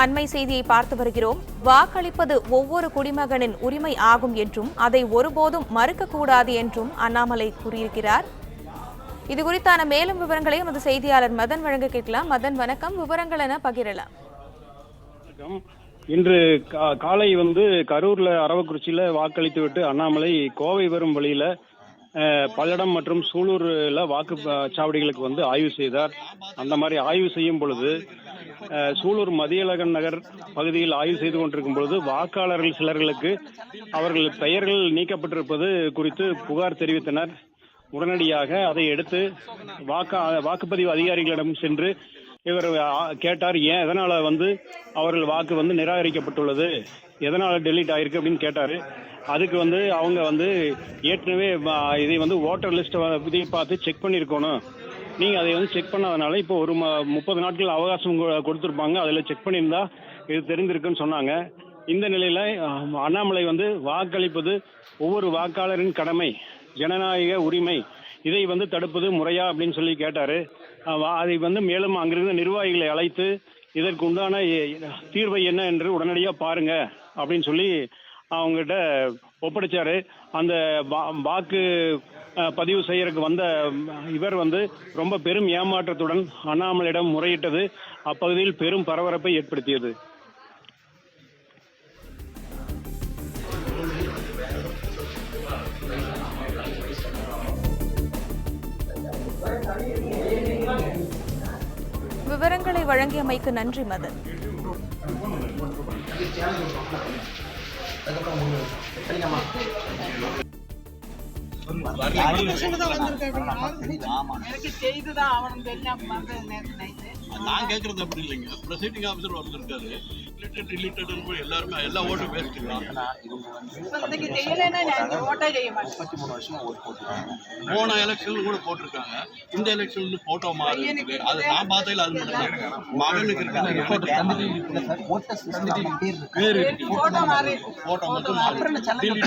அண்மை செய்தியை பார்த்து வருகிறோம். வாக்களிப்பது ஒவ்வொரு குடிமகனின் உரிமை ஆகும் என்றும் அதை ஒருபோதும் மறுக்கக்கூடாது என்றும் அண்ணாமலை கூறியிருக்கிறார். இது குறித்தான மேலும் விவரங்களை நமது செய்தியாளர் மதன் வழங்க கேட்கலாம். மதன் வணக்கம். விவரங்கள் என பகிரலாம். இன்று கா- காலை வந்து கரூர்ல அரவக்குறிச்சியில வாக்களித்து விட்டு அண்ணாமலை கோவை வரும் வழியில அஹ், பல்லடம் மற்றும் சூலூர்ல வாக்கு சாவடிகளுக்கு வந்து ஆய்வு செய்தார். அந்த மாதிரி ஆய்வு செய்யும் பொழுது சூலூர் மதியழகன் நகர் பகுதியில் ஆய்வு செய்து கொண்டிருக்கும் பொழுது வாக்காளர்கள் சிலர்களுக்கு அவர்கள் பெயர்கள் நீக்கப்பட்டிருப்பது குறித்து புகார் தெரிவித்தனர். உடனடியாக அதை எடுத்து வாக்கு வாக்குப்பதிவு அதிகாரிகளிடம் சென்று இவர் கேட்டார் ஏன் எதனால வந்து அவர்கள் வாக்கு வந்து நிராகரிக்கப்பட்டுள்ளது? எதனால டெலீட் ஆயிருக்கு? அப்படின்னு கேட்டாரு. அதுக்கு வந்து அவங்க வந்து ஏற்கனவே இதை வந்து ஓட்டர் லிஸ்ட் இதை பார்த்து செக் பண்ணியிருக்கணும். நீங்க அதை வந்து செக் பண்ணாதனால இப்போ ஒரு முப்பது நாட்கள் அவகாசம் கொடுத்துருப்பாங்க. அதில் செக் பண்ணியிருந்தா இது தெரிந்திருக்குன்னு சொன்னாங்க. இந்த நிலையில அண்ணாமலை வந்து வாக்களிப்பது ஒவ்வொரு வாக்காளரின் கடமை ஜனநாயக உரிமை. இதை வந்து தடுப்பது முறையா அப்படின்னு சொல்லி கேட்டாரு. வா- அதை வந்து மேலும் அங்கிருந்த நிர்வாகிகளை அழைத்து இதற்கு உண்டான தீர்வை என்ன என்று உடனடியாக பாருங்க அப்படின்னு சொல்லி அவங்ககிட்ட ஒப்படைச்சாரு. அந்த வா- வாக்கு பதிவு செய்யறதுக்கு வந்த இவர் வந்து ரொம்ப பெரும் ஏமாற்றத்துடன் அண்ணாமலையிடம் முறையிட்டது. அப்பகுதியில் பெரும் பரபரப்பை ஏற்படுத்தியது. விவரங்களை வழங்கியமைக்கு நன்றி மதன். எனக்கு செய்துதான் அவனுக்கு எல்லாம் வந்து நேத்து நைட்டு நான் கேட்கறது அப்படி இல்லைங்க. ப்ரெசைடிங் ஆஃபீஸர் வந்திருக்காரு ரிலேட்டட் ரிலேட்டட் எல்லோருமே எல்லா ஓட்டும் வேஸ்ட்டுங்களா இப்போதைக்கு செய்யலைன்னா நான் ஓட்டே செய்ய மாட்டேன். போன எலெக்ஷன் கூட போட்டிருக்காங்க. இந்த எலெக்ஷன் போட்டோ மாறி அது நான் பார்த்ததில்ல அது மட்டும் தான். மகனுக்கு இருக்கு. பேர் இருக்கு. போட்டோ மட்டும் deleted.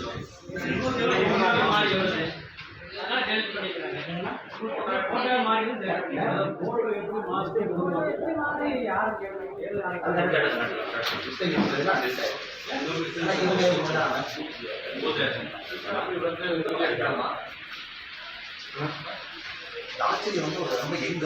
ஆச்சரியம் வந்து ஒரு ரொம்ப எங்க